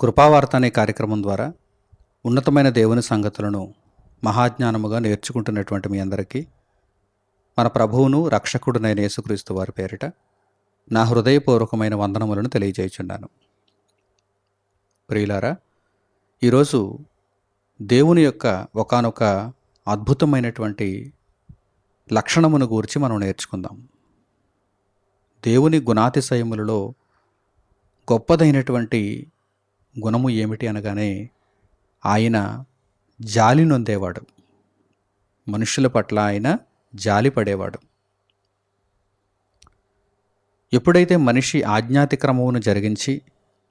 కృపావార్త అనే కార్యక్రమం ద్వారా ఉన్నతమైన దేవుని సంగతులను మహాజ్ఞానముగా నేర్చుకుంటున్నటువంటి మీ అందరికీ మన ప్రభువును రక్షకుడునైన యేసుక్రీస్తు వారి పేరిట నా హృదయపూర్వకమైన వందనములను తెలియజేయుచున్నాను. ప్రియులారా ఈరోజు దేవుని యొక్క ఒకానొక అద్భుతమైనటువంటి లక్షణమును గురించి మనం నేర్చుకుందాం. దేవుని గుణాతిశయములలో గొప్పదైనటువంటి గుణము ఏమిటి అనగానే ఆయన జాలి నొందేవాడు. మనుషుల పట్ల ఆయన జాలి పడేవాడు. ఎప్పుడైతే మనిషి ఆజ్ఞాతిక్రమమును జరిగించి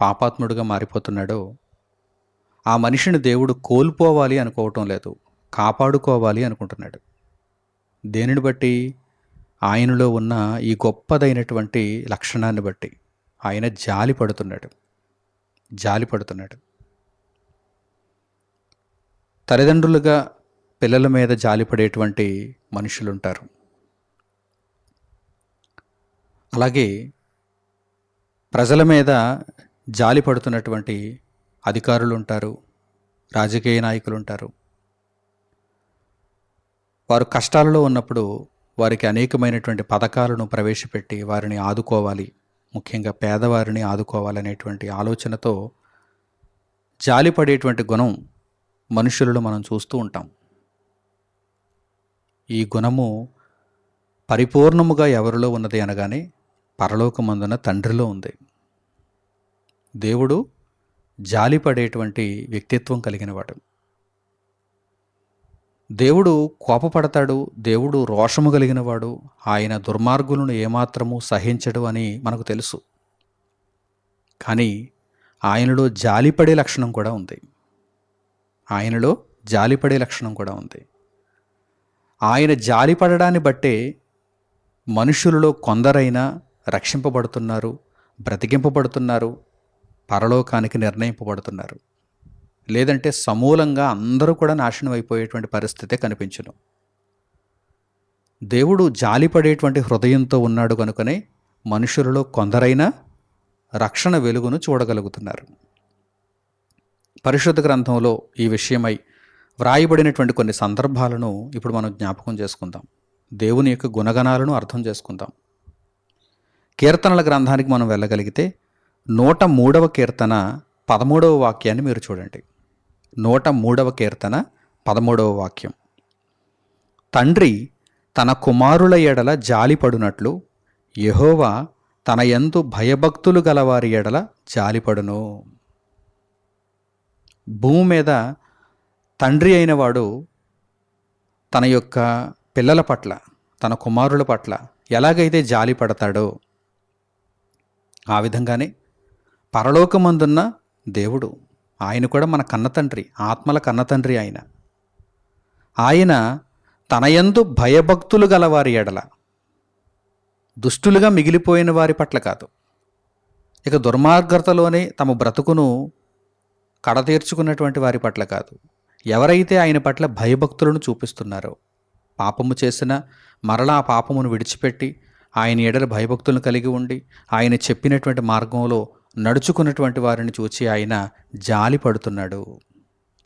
పాపాత్ముడుగా మారిపోతున్నాడో ఆ మనిషిని దేవుడు కోల్పోవాలి అనుకోవటం లేదు కాపాడుకోవాలి అనుకుంటున్నాడు. దేనిని బట్టి? ఆయనలో ఉన్న ఈ గొప్పదైనటువంటి లక్షణాన్ని బట్టి ఆయన జాలి పడుతున్నాడు. జాలిపడుతున్నాడు తల్లిదండ్రులుగా పిల్లల మీద జాలిపడేటువంటి మనుషులుంటారు. అలాగే ప్రజల మీద జాలి పడుతున్నటువంటి అధికారులు ఉంటారు రాజకీయ నాయకులు ఉంటారు వారు కష్టాలలో ఉన్నప్పుడు వారికి అనేకమైనటువంటి పథకాలను ప్రవేశపెట్టి వారిని ఆదుకోవాలి. ముఖ్యంగా పేదవారిని ఆదుకోవాలనేటువంటి ఆలోచనతో జాలిపడేటువంటి గుణం మనుషులలో మనం చూస్తూ ఉంటాం. ఈ గుణము పరిపూర్ణముగా ఎవరిలో ఉన్నది అనగానే పరలోకమందున తండ్రిలో ఉంది. దేవుడు జాలిపడేటువంటి వ్యక్తిత్వం కలిగినవాడు. దేవుడు కోపపడతాడు దేవుడు రోషము కలిగినవాడు ఆయన దుర్మార్గులను ఏమాత్రము సహించడు అని మనకు తెలుసు. కానీ ఆయనలో జాలిపడే లక్షణం కూడా ఉంది. ఆయనలో జాలిపడే లక్షణం కూడా ఉంది. ఆయన జాలిపడడాన్ని బట్టే మనుషులలో కొందరైనా రక్షింపబడుతున్నారు బ్రతికింపబడుతున్నారు పరలోకానికి నిర్ణయింపబడుతున్నారు. లేదంటే సమూలంగా అందరూ కూడా నాశనం అయిపోయేటువంటి పరిస్థితే కనిపించను. దేవుడు జాలిపడేటువంటి హృదయంతో ఉన్నాడు కనుకనే మనుషులలో కొందరైనా రక్షణ వెలుగును చూడగలుగుతున్నారు. పరిశుద్ధ గ్రంథంలో ఈ విషయమై వ్రాయబడినటువంటి కొన్ని సందర్భాలను ఇప్పుడు మనం జ్ఞాపకం చేసుకుందాం. దేవుని యొక్క గుణగణాలను అర్థం చేసుకుందాం. కీర్తనల గ్రంథానికి మనం వెళ్ళగలిగితే నూట మూడవ కీర్తన పదమూడవ వాక్యాన్ని మీరు చూడండి. నూట మూడవ కీర్తన పదమూడవ వాక్యం. తండ్రి తన కుమారుల ఎడల జాలిపడునట్లు యహోవా తన యందు భయభక్తులు గలవారి ఎడల జాలిపడును. భూమి మీద తండ్రి అయినవాడు తన యొక్క పిల్లల పట్ల తన కుమారుల పట్ల ఎలాగైతే జాలి పడతాడో ఆ విధంగానే పరలోకమందున్న దేవుడు ఆయన కూడా మన కన్నతండ్రి ఆత్మల కన్నతండ్రి ఆయన. ఆయన తనయందు భయభక్తులు గలవారి ఎడల దుష్టులుగా మిగిలిపోయిన వారి పట్ల కాదు. ఇక దుర్మార్గతలోనే తమ బ్రతుకును కడతీర్చుకున్నటువంటి వారి పట్ల కాదు. ఎవరైతే ఆయన పట్ల భయభక్తులను చూపిస్తున్నారో పాపము చేసిన మరలా ఆ పాపమును విడిచిపెట్టి ఆయన ఎడల భయభక్తులను కలిగి ఉండి ఆయన చెప్పినటువంటి మార్గంలో నడుచుకున్నటువంటి వారిని చూచి ఆయన జాలి పడుతున్నాడు.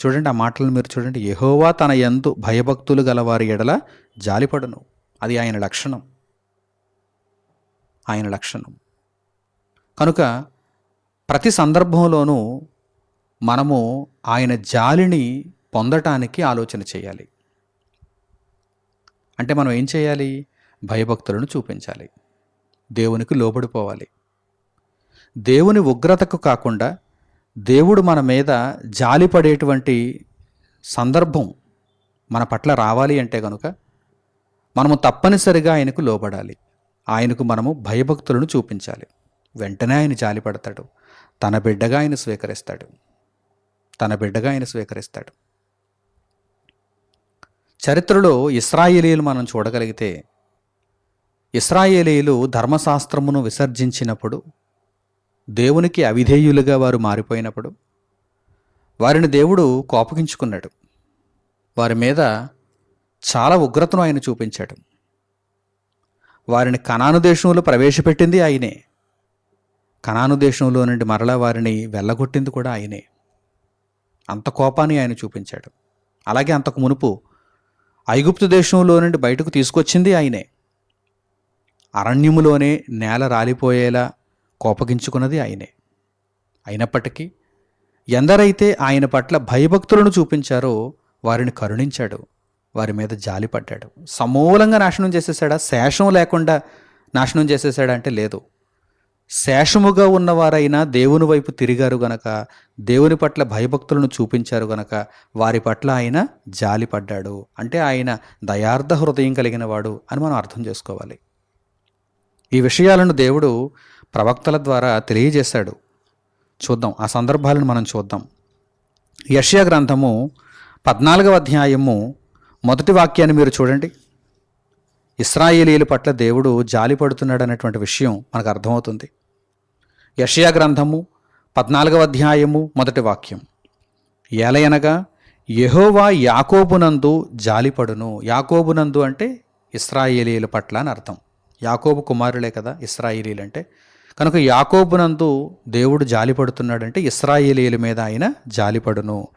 చూడండి ఆ మాటలను మీరు చూడండి. యహోవా తన ఎందు భయభక్తులు గలవారి ఎడల జాలిపడును అది ఆయన లక్షణం. ఆయన లక్షణం. కనుక ప్రతి సందర్భంలోనూ మనము ఆయన జాలిని పొందటానికి ఆలోచన చేయాలి. అంటే మనం ఏం చేయాలి? భయభక్తులను చూపించాలి. దేవునికి లోబడిపోవాలి. దేవుని ఉగ్రతకు కాకుండా దేవుడు మన మీద జాలిపడేటువంటి సందర్భం మన పట్ల రావాలి అంటే కనుక మనము తప్పనిసరిగా ఆయనకు లోబడాలి. ఆయనకు మనము భయభక్తులను చూపించాలి. వెంటనే ఆయన జాలిపడతాడు. తన బిడ్డగా ఆయన స్వీకరిస్తాడు. తన బిడ్డగా ఆయన స్వీకరిస్తాడు. చరిత్రలో ఇస్రాయేలీలు మనం చూడగలిగితే ఇస్రాయేలీలు ధర్మశాస్త్రమును విసర్జించినప్పుడు దేవునికి అవిధేయులుగా వారు మారిపోయినప్పుడు వారిని దేవుడు కోపగించుకున్నాడు. వారి మీద చాలా ఉగ్రతను ఆయన చూపించాడు. వారిని కణాను దేశంలో ప్రవేశపెట్టింది ఆయనే. కణాను దేశంలో నుండి మరలా వారిని వెళ్ళగొట్టింది కూడా ఆయనే. అంత కోపాన్ని ఆయన చూపించాడు. అలాగే అంతకు మునుపు ఐగుప్తు దేశంలో నుండి బయటకు తీసుకొచ్చింది ఆయనే. అరణ్యములోనే నేల రాలిపోయేలా కోపగించుకున్నది ఆయనే. అయినప్పటికీ ఎందరైతే ఆయన పట్ల భయభక్తులను చూపించారో వారిని కరుణించాడు వారి మీద జాలిపడ్డాడు సమూలంగా నాశనం చేసేసాడా శేషం లేకుండా నాశనం చేసేసాడా అంటే లేదు. శేషముగా ఉన్నవారైనా దేవుని వైపు తిరిగారు గనక దేవుని పట్ల భయభక్తులను చూపించారు గనక వారి పట్ల ఆయన జాలిపడ్డాడు అంటే ఆయన దయార్థ హృదయం కలిగిన వాడు అని మనం అర్థం చేసుకోవాలి. ఈ విషయాలను దేవుడు ప్రవక్తల ద్వారా తెలియజేశాడు. చూద్దాం ఆ సందర్భాలను మనం చూద్దాం. యష్యా గ్రంథము పద్నాలుగవ అధ్యాయము మొదటి వాక్యాన్ని మీరు చూడండి. ఇస్రాయేలీల పట్ల దేవుడు జాలి పడుతున్నాడు అనేటువంటి విషయం మనకు అర్థమవుతుంది. యషయా గ్రంథము పద్నాలుగవ అధ్యాయము మొదటి వాక్యం. ఏలయనగా యహోవా యాకోబునందు జాలిపడును యాకోబునందు అంటే ఇస్రాయేలీల పట్ల అని అర్థం. యాకోబు కుమారులే కదా ఇస్రాయేలీలు అంటే. కనుక యాకోబునందు దేవుడు జాలిపడుతున్నాడంటే ఇస్రాయేలీల మీద ఆయన జాలిపడును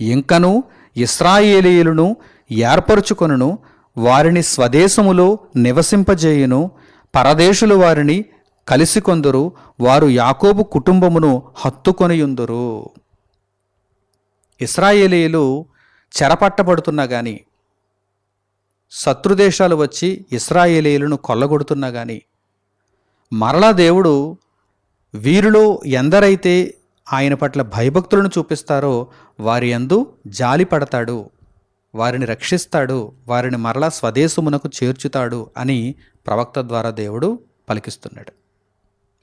ఇంకను ఇస్రాయేలీయులను ఏర్పరచుకొనును వారిని స్వదేశములో నివసింపజేయును పరదేశులు వారిని కలిసి కొందరు వారు యాకోబు కుటుంబమును హత్తుకొనియుందురు. ఇస్రాయేలీలు చెరపట్టబడుతున్నా కానీ శత్రుదేశాలు వచ్చి ఇస్రాయేలీలను కొల్లగొడుతున్నా కానీ మరలా దేవుడు వీరిలో ఎందరైతే ఆయన పట్ల భయభక్తులను చూపిస్తారో వారి యందు జాలి పడతాడు వారిని రక్షిస్తాడు వారిని మరలా స్వదేశమునకు చేర్చుతాడు అని ప్రవక్త ద్వారా దేవుడు పలికిస్తున్నాడు.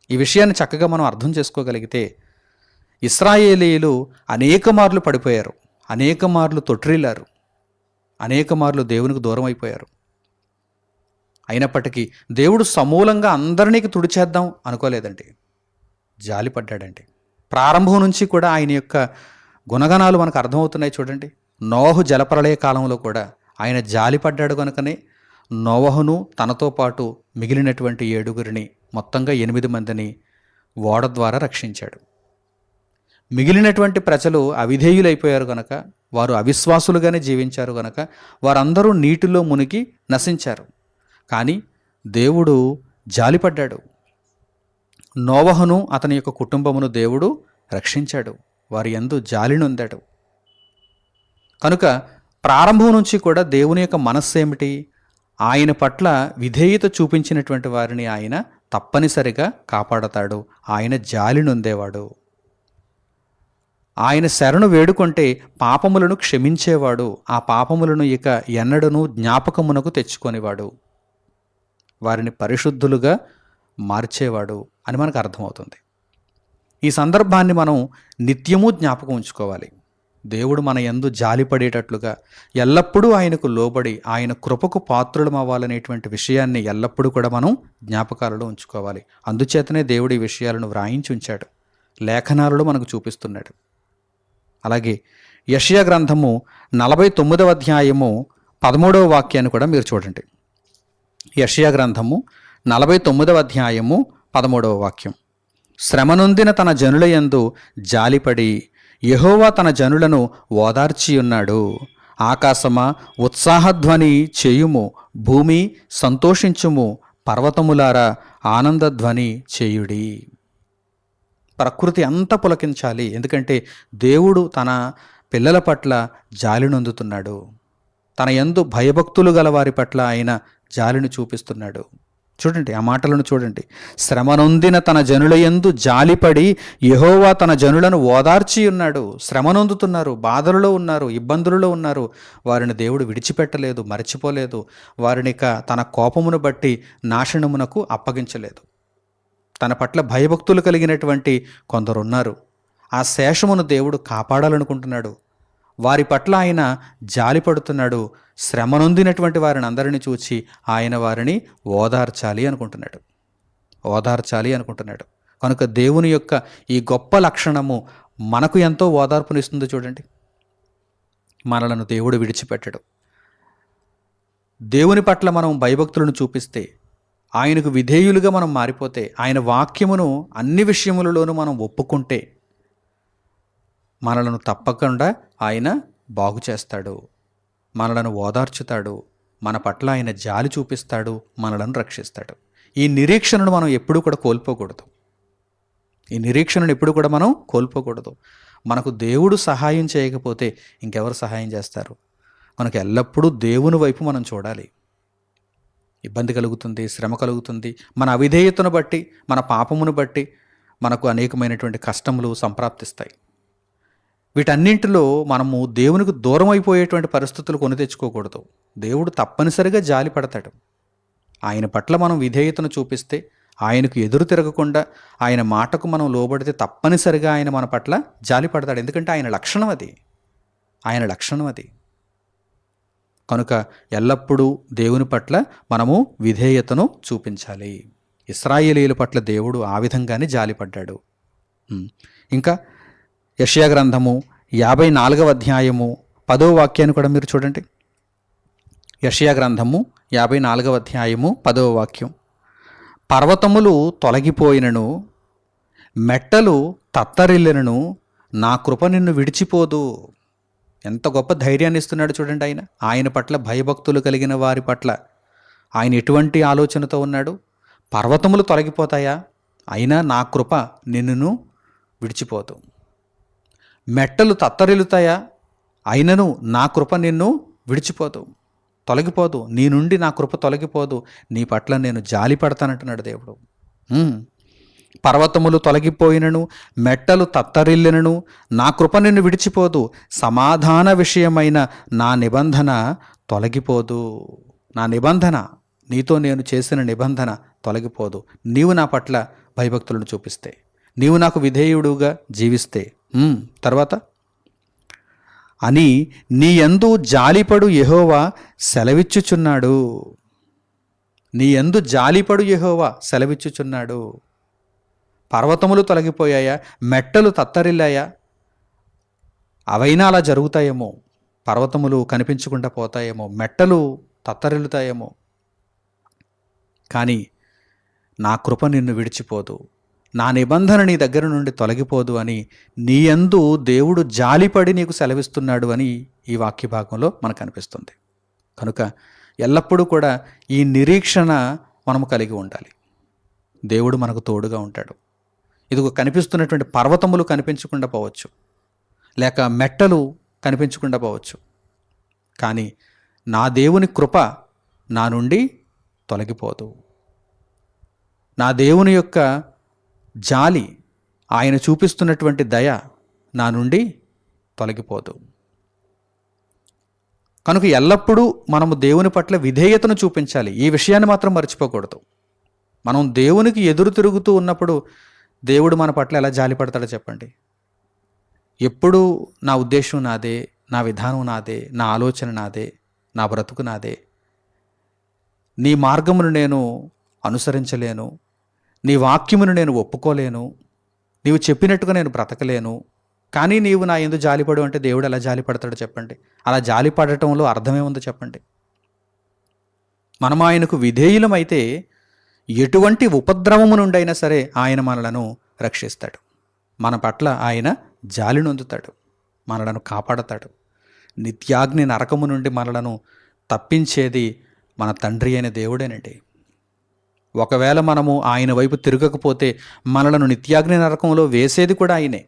ఈ విషయాన్ని చక్కగా మనం అర్థం చేసుకోగలిగితే ఇస్రాయేలీలు అనేక మార్లు పడిపోయారు అనేక మార్లు తొట్రిల్లారు అనేక మార్లు దేవునికి దూరం అయిపోయారు అయినప్పటికీ దేవుడు సమూలంగా అందరినీ తుడిచేద్దాం అనుకోలేదండి జాలిపడ్డాడండి ప్రారంభం నుంచి కూడా ఆయన యొక్క గుణగణాలు మనకు అర్థమవుతున్నాయి చూడండి. నోహు జలప్రళయ కాలంలో కూడా ఆయన జాలిపడ్డాడు కనుకనే నోవహును తనతో పాటు మిగిలినటువంటి ఏడుగురిని మొత్తంగా ఎనిమిది మందిని ఓడ ద్వారా రక్షించాడు. మిగిలినటువంటి ప్రజలు అవిధేయులైపోయారు గనక వారు అవిశ్వాసులుగానే జీవించారు గనక వారందరూ నీటిలో మునిగి నశించారు. కానీ దేవుడు జాలిపడ్డాడు. నోవహును అతని యొక్క కుటుంబమును దేవుడు రక్షించాడు. వారి ఎందు జాలినొందాడు కనుక ప్రారంభం నుంచి కూడా దేవుని యొక్క మనస్సు ఏమిటి? ఆయన పట్ల విధేయత చూపించినటువంటి వారిని ఆయన తప్పనిసరిగా కాపాడతాడు. ఆయన జాలి నొందేవాడు. ఆయన శరణు వేడుకుంటే పాపములను క్షమించేవాడు. ఆ పాపములను ఇక ఎన్నడను జ్ఞాపకమునకు తెచ్చుకొనివాడు. వారిని పరిశుద్ధులుగా మార్చేవాడు అని మనకు అర్థమవుతుంది. ఈ సందర్భాన్ని మనం నిత్యము జ్ఞాపకం ఉంచుకోవాలి. దేవుడు మన ఎందు జాలిపడేటట్లుగా ఎల్లప్పుడూ ఆయనకు లోబడి ఆయన కృపకు పాత్రులం అవ్వాలనేటువంటి విషయాన్ని ఎల్లప్పుడూ కూడా మనం జ్ఞాపకాలలో ఉంచుకోవాలి. అందుచేతనే దేవుడు ఈ విషయాలను వ్రాయించి ఉంచాడు. లేఖనాలలో మనకు చూపిస్తున్నాడు. అలాగే యషియా గ్రంథము నలభై తొమ్మిదవ అధ్యాయము పదమూడవ వాక్యాన్ని కూడా మీరు చూడండి. యషయా గ్రంథము నలభై తొమ్మిదవ అధ్యాయము పదమూడవ వాక్యం. శ్రమనొందిన తన జనులయందు జాలిపడి యహోవా తన జనులను ఓదార్చియున్నాడు. ఆకాశమా ఉత్సాహధ్వని చేయుము భూమి సంతోషించుము పర్వతములారా ఆనందధ్వని చేయుడి. ప్రకృతి అంతా పులకించాలి ఎందుకంటే దేవుడు తన పిల్లల పట్ల జాలి నొందుతున్నాడు. తన యందు భయభక్తులు గల వారి పట్ల ఆయన జాలిని చూపిస్తున్నాడు. చూడండి ఆ మాటలను చూడండి. శ్రమనొందిన తన జనుల యందు జాలిపడి యహోవా తన జనులను ఓదార్చి ఉన్నాడు. శ్రమనొందుతున్నారు బాధలలో ఉన్నారు ఇబ్బందులలో ఉన్నారు. వారిని దేవుడు విడిచిపెట్టలేదు మర్చిపోలేదు. వారిని ఇక తన కోపమును బట్టి నాశనమునకు అప్పగించలేదు. తన పట్ల భయభక్తులు కలిగినటువంటి కొందరున్నారు. ఆ శేషమును దేవుడు కాపాడాలనుకుంటున్నాడు. వారి పట్ల ఆయన జాలిపడుతున్నాడు శ్రమనొందినటువంటి శ్రమ నొందినటువంటి వారిని అందరిని చూచి ఆయన వారిని ఓదార్చాలి అనుకుంటున్నాడు. ఓదార్చాలి అనుకుంటున్నాడు. కనుక దేవుని యొక్క ఈ గొప్ప లక్షణము మనకు ఎంతో ఓదార్పునిస్తుందో చూడండి. మనలను దేవుడు విడిచిపెట్టడు. దేవుని పట్ల మనం భయభక్తులను చూపిస్తే ఆయనకు విధేయులుగా మనం మారిపోతే ఆయన వాక్యమును అన్ని విషయములలోనూ మనం ఒప్పుకుంటే మనలను తప్పకుండా ఆయన బాగు చేస్తాడు. మనలను ఓదార్చుతాడు. మన పట్ల ఆయన జాలి చూపిస్తాడు. మనలను రక్షిస్తాడు. ఈ నిరీక్షణను మనం ఎప్పుడూ కూడా కోల్పోకూడదు. ఈ నిరీక్షణను ఎప్పుడు కూడా మనం కోల్పోకూడదు. మనకు దేవుడు సహాయం చేయకపోతే ఇంకెవరు సహాయం చేస్తారు? మనకు ఎల్లప్పుడూ దేవుని వైపు మనం చూడాలి. ఇబ్బంది కలుగుతుంది శ్రమ కలుగుతుంది. మన అవిధేయతను బట్టి మన పాపమును బట్టి మనకు అనేకమైనటువంటి కష్టములు సంప్రాప్తిస్తాయి. వీటన్నింటిలో మనము దేవునికి దూరం అయిపోయేటువంటి పరిస్థితులు కొని తెచ్చుకోకూడదు. దేవుడు తప్పనిసరిగా జాలి పడతాడు. ఆయన పట్ల మనం విధేయతను చూపిస్తే ఆయనకు ఎదురు తిరగకుండా ఆయన మాటకు మనం లోబడితే తప్పనిసరిగా ఆయన మన పట్ల జాలి పడతాడు. ఎందుకంటే ఆయన లక్షణం అది. ఆయన లక్షణం అది. కనుక ఎల్లప్పుడూ దేవుని పట్ల మనము విధేయతను చూపించాలి. ఇస్రాయేలీల పట్ల దేవుడు ఆ విధంగానే జాలిపడ్డాడు ఇంకా యషయా గ్రంథము యాభై నాలుగవ అధ్యాయము పదో వాక్యాన్ని కూడా మీరు చూడండి. యషయా గ్రంథము యాభై నాలుగవ అధ్యాయము పదవ వాక్యం. పర్వతములు తొలగిపోయినను మెట్టలు తత్తరిల్లినను నా కృప నిన్ను విడిచిపోదు. ఎంత గొప్ప ధైర్యాన్ని ఇస్తున్నాడు చూడండి ఆయన. ఆయన పట్ల భయభక్తులు కలిగిన వారి పట్ల ఆయన ఎటువంటి ఆలోచనతో ఉన్నాడు? పర్వతములు తొలగిపోతాయా? అయినా నా కృప నిన్నును విడిచిపోదు. మెట్టలు తత్తరిల్లుతాయా? అయినను నా కృప నిన్ను విడిచిపోదు తొలగిపోదు. నీ నుండి నా కృప తొలగిపోదు. నీ పట్ల నేను జాలి పడతానంటున్నాడు దేవుడు. పర్వతములు తొలగిపోయినను మెట్టలు తత్తరిల్లినను నా కృప నిన్ను విడిచిపోదు. సమాధాన విషయమైన నా నిబంధన తొలగిపోదు. నా నిబంధన నీతో నేను చేసిన నిబంధన తొలగిపోదు. నీవు నా పట్ల భయభక్తులను చూపిస్తే నీవు నాకు విధేయుడుగా జీవిస్తే తర్వాత? అని నీయందు జాలిపడు యహోవా సెలవిచ్చుచున్నాడు. నీయందు జాలిపడు యహోవా సెలవిచ్చుచున్నాడు. పర్వతములు తొలగిపోయాయా? మెట్టలు తత్తరిల్లాయా? అవైనా అలా జరుగుతాయేమో? పర్వతములు కనిపించకుండా పోతాయేమో? మెట్టలు తత్తరిల్లుతాయేమో? కానీ నా కృప నిన్ను విడిచిపోదు. నా నిబంధన నీ దగ్గర నుండి తొలగిపోదు అని నీ యందు దేవుడు జాలిపడి నీకు సెలవిస్తున్నాడు అని ఈ వాక్య భాగంలో మనకు అనిపిస్తుంది. కనుక ఎల్లప్పుడూ కూడా ఈ నిరీక్షణ మనము కలిగి ఉండాలి. దేవుడు మనకు తోడుగా ఉంటాడు. ఇదిగో కనిపిస్తున్నటువంటి పర్వతములు కనిపించకుండా పోవచ్చు. లేక మెట్టలు కనిపించకుండా పోవచ్చు. కానీ నా దేవుని కృప నా నుండి తొలగిపోదు. నా దేవుని యొక్క జాలి ఆయన చూపిస్తున్నటువంటి దయ నా నుండి తొలగిపోదు. కనుక ఎల్లప్పుడూ మనము దేవుని పట్ల విధేయతను చూపించాలి. ఈ విషయాన్ని మాత్రం మర్చిపోకూడదు. మనం దేవునికి ఎదురు తిరుగుతూ ఉన్నప్పుడు దేవుడు మన పట్ల ఎలా జాలి పడతాడో చెప్పండి. ఎప్పుడు నా ఉద్దేశం నాదే నా విధానం నాదే నా ఆలోచన నాదే నా బ్రతుకు నాదే. నీ మార్గమును నేను అనుసరించలేను. నీ వాక్యమును నేను ఒప్పుకోలేను. నీవు చెప్పినట్టుగా నేను బ్రతకలేను. కానీ నీవు నా ఎందు జాలిపడు అంటే దేవుడు ఎలా జాలిపడతాడో చెప్పండి. అలా జాలిపడటంలో అర్థమే ఉందో చెప్పండి. మనం ఆయనకు విధేయులమైతే ఎటువంటి ఉపద్రవము నుండైనా సరే ఆయన మనలను రక్షిస్తాడు. మన పట్ల ఆయన జాలి నొందుతాడు. మనలను కాపాడతాడు. నిత్యాగ్ని నరకము నుండి మనలను తప్పించేది మన తండ్రి అయిన దేవుడేనండి. ఒకవేళ మనము ఆయన వైపు తిరగకపోతే మనలను నిత్యాగ్ని నరకంలో వేసేది కూడా ఆయనే.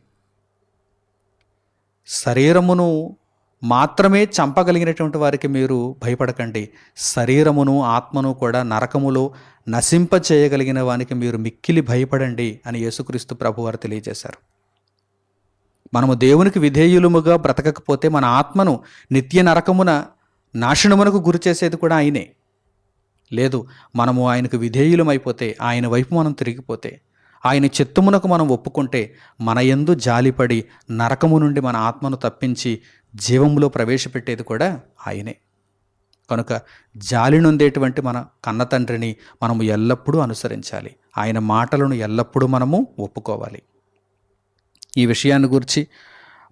శరీరమును మాత్రమే చంపగలిగినటువంటి వారికి మీరు భయపడకండి. శరీరమును ఆత్మను కూడా నరకములో నశింప చేయగలిగిన వానికి మీరు మిక్కిలి భయపడండి అని యేసుక్రీస్తు ప్రభువారు తెలియజేశారు. మనము దేవునికి విధేయులముగా బ్రతకకపోతే మన ఆత్మను నిత్య నరకమున నాశనమునకు గురి చేసేది కూడా ఆయనే. లేదు మనము ఆయనకు విధేయులమైపోతే ఆయన వైపు మనం తిరిగిపోతే ఆయన చిత్తమునకు మనం ఒప్పుకుంటే మన యందు జాలిపడి నరకము నుండి మన ఆత్మను తప్పించి జీవములో ప్రవేశపెట్టేది కూడా ఆయనే. కనుక జాలి నొందేటువంటి మన కన్న తండ్రిని మనము ఎల్లప్పుడూ అనుసరించాలి. ఆయన మాటలను ఎల్లప్పుడూ మనము ఒప్పుకోవాలి. ఈ విషయాన్ని గురించి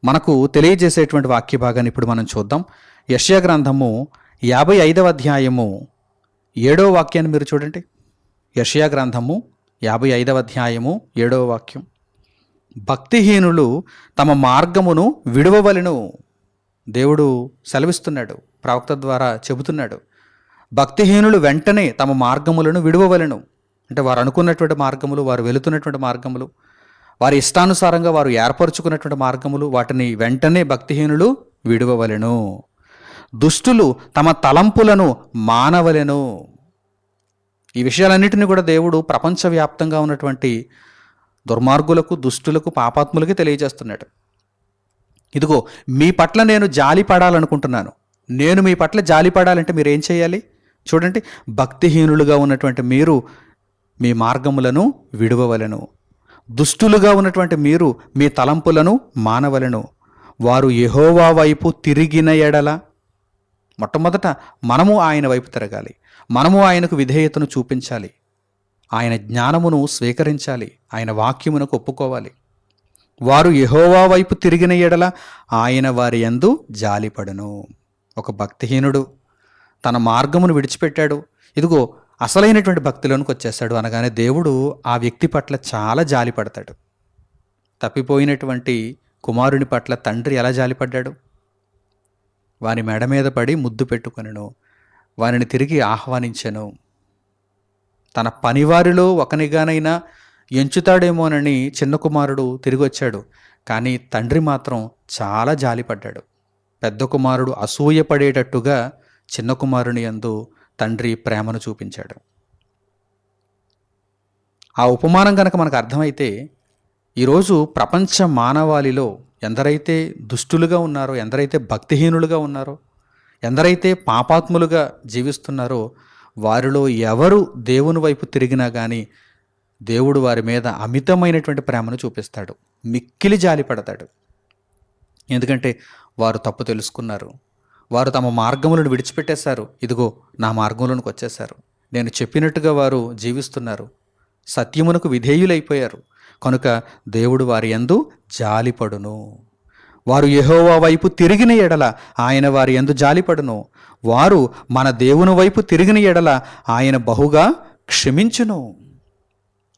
మనకు తెలియజేసేటువంటి వాక్య భాగాన్ని ఇప్పుడు మనం చూద్దాం. యశ్యా గ్రంథము యాభై ఐదవ అధ్యాయము ఏడో వాక్యాన్ని మీరు చూడండి. యషయా గ్రంథము యాభై ఐదవ అధ్యాయము ఏడవ వాక్యం. భక్తిహీనులు తమ మార్గమును విడువవలెను. దేవుడు సెలవిస్తున్నాడు ప్రవక్త ద్వారా చెబుతున్నాడు. భక్తిహీనులు వెంటనే తమ మార్గములను విడువవలెను. అంటే వారు అనుకున్నటువంటి మార్గములు వారు వెళుతున్నటువంటి మార్గములు వారి ఇష్టానుసారంగా వారు ఏర్పరచుకున్నటువంటి మార్గములు వాటిని వెంటనే భక్తిహీనులు విడువవలెను. దుష్టులు తమ తలంపులను మానవలెను. ఈ విషయాలన్నిటిని కూడా దేవుడు ప్రపంచవ్యాప్తంగా ఉన్నటువంటి దుర్మార్గులకు దుష్టులకు పాపాత్ములకి తెలియజేస్తున్నాడు. ఇదిగో మీ పట్ల నేను జాలి పడాలనుకుంటున్నాను. నేను మీ పట్ల జాలి పడాలంటే మీరు ఏం చేయాలి? చూడండి భక్తిహీనులుగా ఉన్నటువంటి మీరు మీ మార్గములను విడువవలెను. దుష్టులుగా ఉన్నటువంటి మీరు మీ తలంపులను మానవలను. వారు యహోవా వైపు తిరిగిన ఎడల మొట్టమొదట మనము ఆయన వైపు తిరగాలి. మనము ఆయనకు విధేయతను చూపించాలి. ఆయన జ్ఞానమును స్వీకరించాలి. ఆయన వాక్యమునకు ఒప్పుకోవాలి. వారు యహోవా వైపు తిరిగిన ఎడల ఆయన వారి యందు జాలిపడను. ఒక భక్తిహీనుడు తన మార్గమును విడిచిపెట్టాడు. ఇదిగో అసలైనటువంటి భక్తిలోనికి వచ్చేస్తాడు అనగానే దేవుడు ఆ వ్యక్తి పట్ల చాలా జాలిపడతాడు. తప్పిపోయినటువంటి కుమారుని పట్ల తండ్రి ఎలా జాలిపడ్డాడు? వాని మెడ మీద పడి ముద్దు పెట్టుకొనెను. వానిని తిరిగి ఆహ్వానించెను. తన పనివారిలో ఒకనిగానైనా ఎంచుతాడేమోనని చిన్న కుమారుడు తిరిగి వచ్చాడు కానీ తండ్రి మాత్రం చాలా జాలిపడ్డాడు. పెద్ద కుమారుడు అసూయపడేటట్టుగా చిన్న కుమారుని యందు తండ్రి ప్రేమను చూపించాడు. ఆ ఉపమానం కనుక మనకు అర్థమైతే ఈరోజు ప్రపంచ మానవాళిలో ఎందరైతే దుష్టులుగా ఉన్నారో ఎందరైతే భక్తిహీనులుగా ఉన్నారో ఎందరైతే పాపాత్ములుగా జీవిస్తున్నారో వారిలో ఎవరు దేవుని వైపు తిరిగినా కానీ దేవుడు వారి మీద అమితమైనటువంటి ప్రేమను చూపిస్తాడు. మిక్కిలి జాలి పడతాడు. ఎందుకంటే వారు తప్పు తెలుసుకున్నారు. వారు తమ మార్గములను విడిచిపెట్టేశారు. ఇదిగో నా మార్గంలోనికి వచ్చేశారు. నేను చెప్పినట్టుగా వారు జీవిస్తున్నారు. సత్యమునకు విధేయులైపోయారు. కనుక దేవుడు వారి యందు జాలిపడును. వారు యహోవా వైపు తిరిగిన ఎడల ఆయన వారి యందు జాలిపడును. వారు మన దేవుని వైపు తిరిగిన ఎడల ఆయన బహుగా క్షమించును.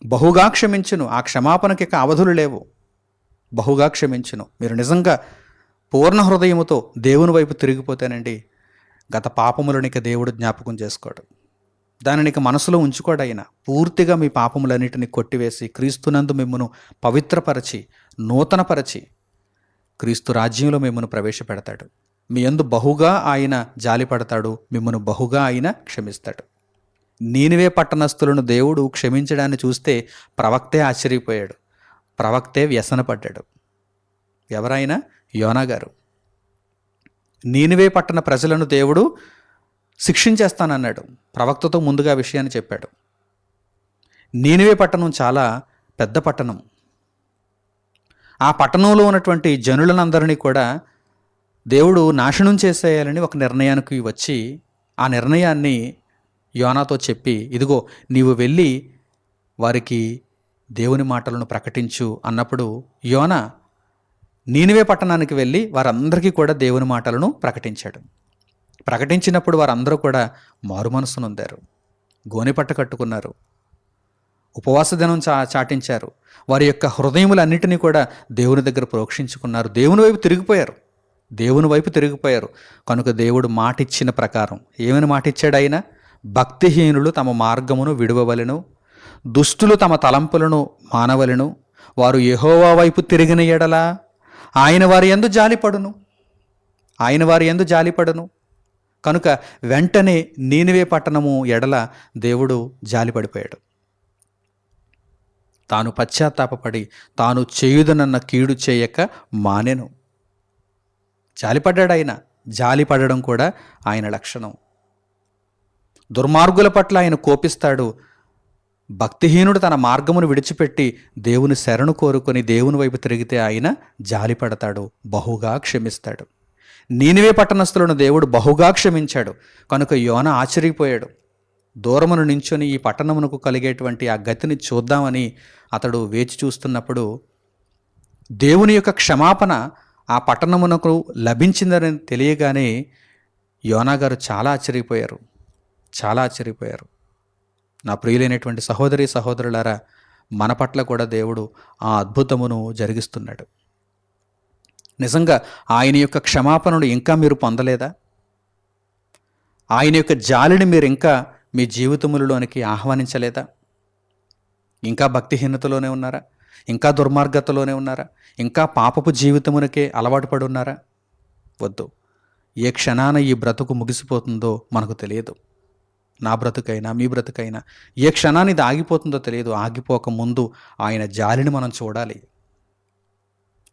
బహుగా క్షమించును. ఆ క్షమాపణకి ఇక అవధులు లేవు. బహుగా క్షమించును. మీరు నిజంగా పూర్ణ హృదయముతో దేవుని వైపు తిరిగిపోతేనండి గత పాపములనిక దేవుడు జ్ఞాపకం చేసుకోడు. దానిని మనసులో ఉంచుకోడైనా పూర్తిగా మీ పాపములన్నిటిని కొట్టివేసి క్రీస్తునందు మిమ్మను పవిత్రపరచి నూతనపరచి క్రీస్తు రాజ్యంలో మిమ్మను ప్రవేశపెడతాడు. మీ యందు బహుగా ఆయన జాలిపడతాడు మిమ్మను బహుగా ఆయన క్షమిస్తాడు. నీనివే పట్టణస్థులను దేవుడు క్షమించడాన్ని చూస్తే ప్రవక్తే ఆశ్చర్యపోయాడు. ప్రవక్తే వ్యసనపడ్డాడు. ఎవరైనా యోనా గారు నీనివే పట్టణ ప్రజలను దేవుడు శిక్షించేస్తానన్నాడు. ప్రవక్తతో ముందుగా విషయాన్ని చెప్పాడు. నీనివే పట్టణం చాలా పెద్ద పట్టణం. ఆ పట్టణంలో ఉన్నటువంటి జనులనందరినీ కూడా దేవుడు నాశనం చేసేయాలని ఒక నిర్ణయానికి వచ్చి ఆ నిర్ణయాన్ని యోనాతో చెప్పి ఇదిగో నీవు వెళ్ళి వారికి దేవుని మాటలను ప్రకటించు అన్నప్పుడు యోన నీనివే పట్టణానికి వెళ్ళి వారందరికీ కూడా దేవుని మాటలను ప్రకటించాడు. ప్రకటించినప్పుడు వారందరూ కూడా మారు మనసు నొందారు. గోనెపట్ట కట్టుకున్నారు. ఉపవాస దినం చా చాటించారు. వారి యొక్క హృదయములన్నిటినీ కూడా దేవుని దగ్గర ప్రోక్షించుకున్నారు. దేవుని వైపు తిరిగిపోయారు. దేవుని వైపు తిరిగిపోయారు. కనుక దేవుడు మాటిచ్చిన ప్రకారం ఏమని మాటిచ్చాడు ఆయన భక్తిహీనులు తమ మార్గమును విడువవలెను దుష్టులు తమ తలంపులను మానవలెను. వారు యహోవా వైపు తిరిగిన ఎడలా ఆయన వారి ఎందు జాలిపడును. ఆయన వారి ఎందు జాలిపడును. కనుక వెంటనే నీనివే పట్టణము ఎడల దేవుడు జాలిపడిపోయాడు. తాను పశ్చాత్తాపపడి తాను చేయుదనన్న కీడు చేయక మానెను. జాలిపడ్డాడు ఆయన. జాలిపడడం కూడా ఆయన లక్షణం. దుర్మార్గుల పట్ల ఆయన కోపిస్తాడు. భక్తిహీనుడు తన మార్గమును విడిచిపెట్టి దేవుని శరణు కోరుకొని దేవుని వైపు తిరిగితే ఆయన జాలిపడతాడు. బహుగా క్షమిస్తాడు. నీనివే పట్టణస్థులను దేవుడు బహుగా క్షమించాడు. కనుక యోన ఆశ్చర్యపోయాడు. దూరమును నించుని ఈ పట్టణమునకు కలిగేటువంటి ఆ గతిని చూద్దామని అతడు వేచి చూస్తున్నప్పుడు దేవుని యొక్క క్షమాపణ ఆ పట్టణమునకు లభించిందని తెలియగానే యోనా గారు చాలా ఆశ్చర్యపోయారు. చాలా ఆశ్చర్యపోయారు. నా ప్రియులైనటువంటి సహోదరి సహోదరులారా మన పట్ల కూడా దేవుడు ఆ అద్భుతమును జరిగిస్తున్నాడు. నిజంగా ఆయన యొక్క క్షమాపణను ఇంకా మీరు పొందలేదా? ఆయన యొక్క జాలిని మీరు ఇంకా మీ జీవితములలోనికి ఆహ్వానించలేదా? ఇంకా భక్తిహీనతలోనే ఉన్నారా? ఇంకా దుర్మార్గతలోనే ఉన్నారా? ఇంకా పాపపు జీవితమునకే అలవాటు పడి ఉన్నారా? వద్దు. ఏ క్షణాన ఈ బ్రతుకు ముగిసిపోతుందో మనకు తెలియదు. నా బ్రతుకైనా మీ బ్రతుకైనా ఏ క్షణాన్ని ఇది ఆగిపోతుందో తెలియదు. ఆగిపోక ముందు ఆయన జాలిని మనం చూడాలి.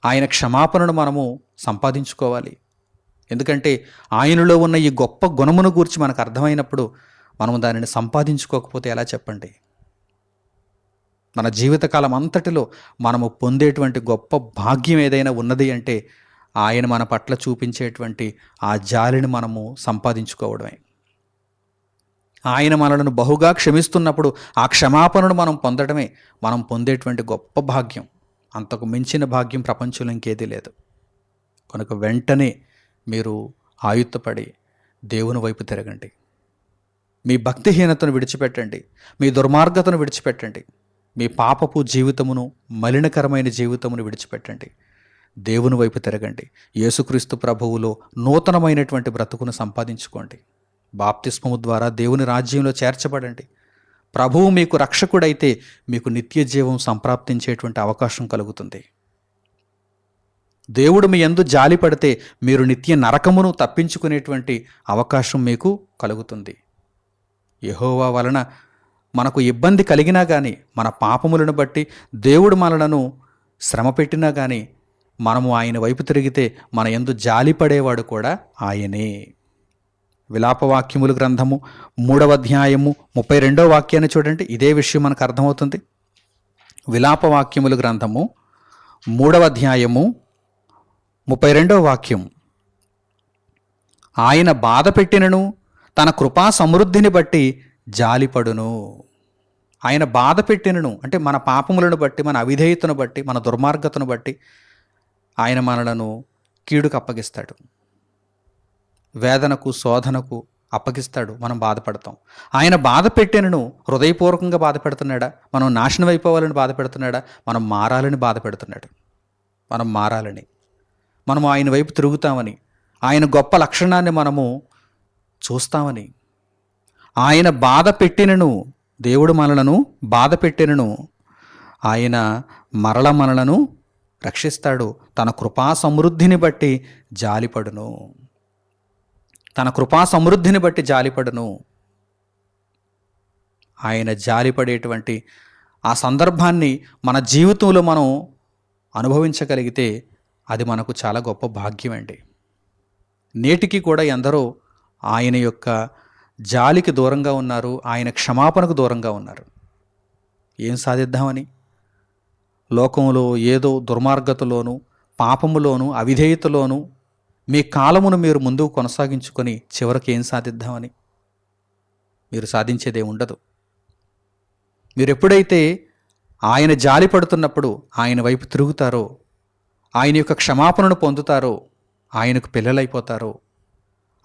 ఆయన క్షమాపణను మనము సంపాదించుకోవాలి. ఎందుకంటే ఆయనలో ఉన్న ఈ గొప్ప గుణమును గూర్చి మనకు అర్థమైనప్పుడు మనం దానిని సంపాదించుకోకపోతే ఎలా చెప్పండి? మన జీవితకాలం అంతటిలో మనము పొందేటువంటి గొప్ప భాగ్యం ఏదైనా ఉన్నది అంటే ఆయన మన పట్ల చూపించేటువంటి ఆ జాలిని మనము సంపాదించుకోవడమే. ఆయన మనలను బహుగా క్షమిస్తున్నప్పుడు ఆ క్షమాపణను మనం పొందడమే మనం పొందేటువంటి గొప్ప భాగ్యం. అంతకు మించిన భాగ్యం ప్రపంచంలో ఇంకేదీ లేదు. కనుక వెంటనే మీరు ఆయుత్తపడి దేవుని వైపు తిరగండి. మీ భక్తిహీనతను విడిచిపెట్టండి. మీ దుర్మార్గతను విడిచిపెట్టండి. మీ పాపపు జీవితమును మలినకరమైన జీవితమును విడిచిపెట్టండి. దేవుని వైపు తిరగండి. యేసుక్రీస్తు ప్రభువులో నూతనమైనటువంటి బ్రతుకును సంపాదించుకోండి. బాప్తిస్మము ద్వారా దేవుని రాజ్యంలో చేర్చబడండి. ప్రభువు మీకు రక్షకుడైతే మీకు నిత్య జీవం సంప్రాప్తించేటువంటి అవకాశం కలుగుతుంది. దేవుడు మీ ఎందు జాలి పడితే మీరు నిత్య నరకమును తప్పించుకునేటువంటి అవకాశం మీకు కలుగుతుంది. యహోవా వలన మనకు ఇబ్బంది కలిగినా కానీ మన పాపములను బట్టి దేవుడు మనలను శ్రమ పెట్టినా కానీ మనము ఆయన వైపు తిరిగితే మన ఎందు జాలి పడేవాడు కూడా ఆయనే. విలాపవాక్యములు గ్రంథము మూడవ అధ్యాయము ముప్పై రెండవ వాక్యాన్ని చూడండి. ఇదే విషయం మనకు అర్థమవుతుంది. విలాపవాక్యములు గ్రంథము మూడవ అధ్యాయము ముప్పై రెండవ వాక్యం ఆయన బాధ పెట్టినను తన కృపా సమృద్ధిని బట్టి జాలిపడును. ఆయన బాధ పెట్టినను అంటే మన పాపములను బట్టి మన అవిధేయతను బట్టి మన దుర్మార్గతను బట్టి ఆయన మనలను కీడుకు అప్పగిస్తాడు వేదనకు శోధనకు అప్పగిస్తాడు. మనం బాధపడతాం. ఆయన బాధ పెట్టినను హృదయపూర్వకంగా బాధ పెడుతున్నాడా? మనం నాశనం అయిపోవాలని బాధ పెడుతున్నాడా? మనం మారాలని బాధ పెడుతున్నాడు. మనం మారాలని. మనం ఆయన వైపు తిరుగుతామని ఆయన గొప్ప లక్షణాన్ని మనము చూస్తామని ఆయన బాధ పెట్టినను దేవుడు మనలను బాధ పెట్టినను ఆయన మరల మనలను రక్షిస్తాడు. తన కృపా సమృద్ధిని బట్టి జాలిపడును. తన కృపా సమృద్ధిని బట్టి జాలిపడును. ఆయన జాలిపడేటువంటి ఆ సందర్భాన్ని మన జీవితంలో మనం అనుభవించగలిగితే అది మనకు చాలా గొప్ప భాగ్యం అండి. నేటికి కూడా ఎందరో ఆయన యొక్క జాలికి దూరంగా ఉన్నారు ఆయన క్షమాపణకు దూరంగా ఉన్నారు. ఏం సాధిద్దామని? లోకంలో ఏదో దుర్మార్గతలోను పాపములోను అవిధేయతలోనూ మీ కాలమును మీరు ముందుకు కొనసాగించుకొని చివరికి ఏం సాధిద్దామని? మీరు సాధించేదే ఉండదు. మీరు ఎప్పుడైతే ఆయన జాలి పడుతున్నప్పుడు ఆయన వైపు తిరుగుతారో ఆయన యొక్క క్షమాపణను పొందుతారో ఆయనకు పిల్లలైపోతారో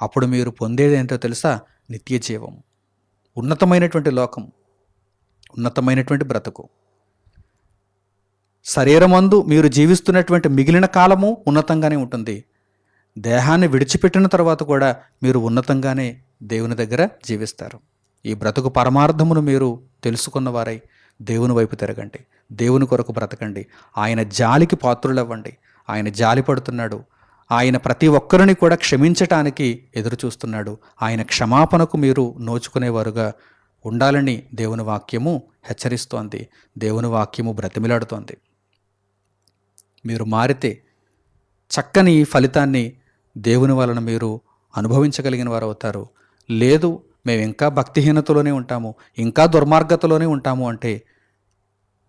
అప్పుడు మీరు పొందేదేంటో తెలుసా? నిత్య జీవం. ఉన్నతమైనటువంటి లోకం ఉన్నతమైనటువంటి బ్రతుకు. శరీరమందు మీరు జీవిస్తున్నటువంటి మిగిలిన కాలము ఉన్నతంగానే ఉంటుంది. దేహాన్ని విడిచిపెట్టిన తర్వాత కూడా మీరు ఉన్నతంగానే దేవుని దగ్గర జీవిస్తారు. ఈ బ్రతుకు పరమార్థమును మీరు తెలుసుకున్నవారై దేవుని వైపు తిరగండి. దేవుని కొరకు బ్రతకండి. ఆయన జాలికి పాత్రులవ్వండి. ఆయన జాలి పడుతున్నాడు. ఆయన ప్రతి ఒక్కరిని కూడా క్షమించటానికి ఎదురు చూస్తున్నాడు. ఆయన క్షమాపణకు మీరు నోచుకునేవారుగా ఉండాలని దేవుని వాక్యము హెచ్చరిస్తోంది. దేవుని వాక్యము బ్రతిమిలాడుతోంది. మీరు మారితే చక్కని ఈ ఫలితాన్ని దేవుని వలన మీరు అనుభవించగలిగిన వారు అవుతారు. లేదు మేము ఇంకా భక్తిహీనతలోనే ఉంటాము ఇంకా దుర్మార్గతలోనే ఉంటాము అంటే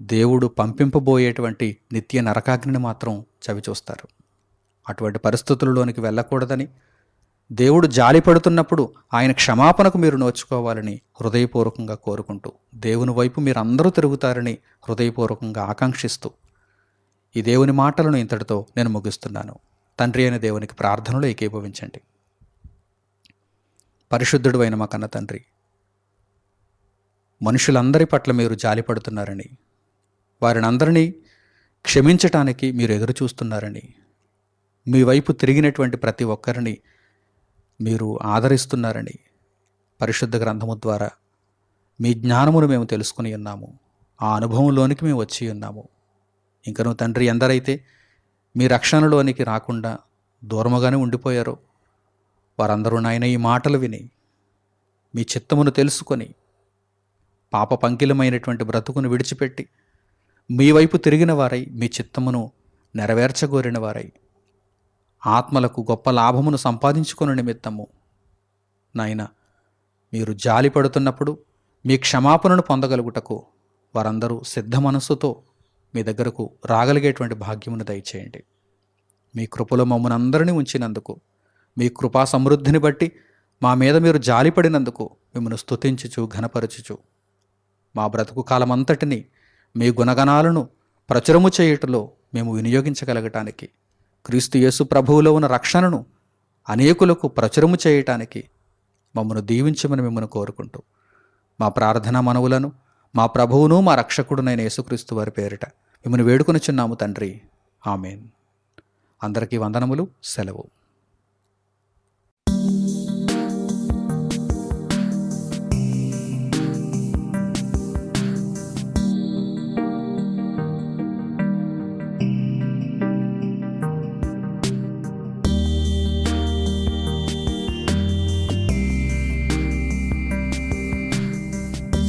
దేవుడు పంపింపబోయేటువంటి నిత్య నరకాగ్నిని మాత్రం చవి చూస్తారు అటువంటి పరిస్థితులలోనికి వెళ్ళకూడదని దేవుడు జాలి పడుతున్నప్పుడు ఆయన క్షమాపణకు మీరు నోచుకోవాలని హృదయపూర్వకంగా కోరుకుంటూ దేవుని వైపు మీరు అందరూ తిరుగుతారని హృదయపూర్వకంగా ఆకాంక్షిస్తూ ఈ దేవుని మాటలను ఇంతటితో నేను ముగిస్తున్నాను. తండ్రి అయిన దేవునికి ప్రార్థనలో ఏకీభవించండి. పరిశుద్ధుడు అయిన మా కన్న తండ్రి మనుషులందరి పట్ల మీరు జాలిపడుతున్నారని వారిని అందరినీ క్షమించటానికి మీరు ఎదురు చూస్తున్నారని మీ వైపు తిరిగినటువంటి ప్రతి ఒక్కరిని మీరు ఆదరిస్తున్నారని పరిశుద్ధ గ్రంథము ద్వారా మీ జ్ఞానమును మేము తెలుసుకుని ఉన్నాము. ఆ అనుభవంలోనికి మేము వచ్చి ఉన్నాము. ఇంకను తండ్రి ఎందరైతే మీ రక్షణలోనికి రాకుండా దూరముగానే ఉండిపోయారో. వారందరూ నాయన ఈ మాటలు విని మీ చిత్తమును తెలుసుకొని పాప పంకిలమైనటువంటి బ్రతుకును విడిచిపెట్టి మీ వైపు తిరిగిన వారై మీ చిత్తమును నెరవేర్చగోరిన వారై ఆత్మలకు గొప్ప లాభమును సంపాదించుకుని నిమిత్తము. నాయన మీరు జాలి పడుతున్నప్పుడు మీ క్షమాపణను పొందగలుగుటకు వారందరూ సిద్ధ మనస్సుతో మీ దగ్గరకు రాగలిగేటువంటి భాగ్యమును దయచేయండి. మీ కృపలో మమ్మల్ని అందరినీ ఉంచినందుకు మీ కృపా సమృద్ధిని బట్టి మా మీద మీరు జాలిపడినందుకు మిమ్మల్ని స్తుతించుచు ఘనపరచుచు. మా బ్రతుకు కాలమంతటిని మీ గుణగణాలను ప్రచురము చేయుటలో మేము వినియోగించగలగటానికి క్రీస్తు యేసు ప్రభువులో ఉన్న రక్షణను అనేకులకు ప్రచురము చేయటానికి మమ్మను దీవించమని మిమ్మల్ని కోరుకుంటూ మా ప్రార్థనా మనవులను మా ప్రభువును మా రక్షకుడునైన యేసుక్రీస్తు వారి పేరిట మిమ్మల్ని వేడుకొనిచున్నాము తండ్రి. ఆమెన్. అందరికీ వందనములు సెలవు.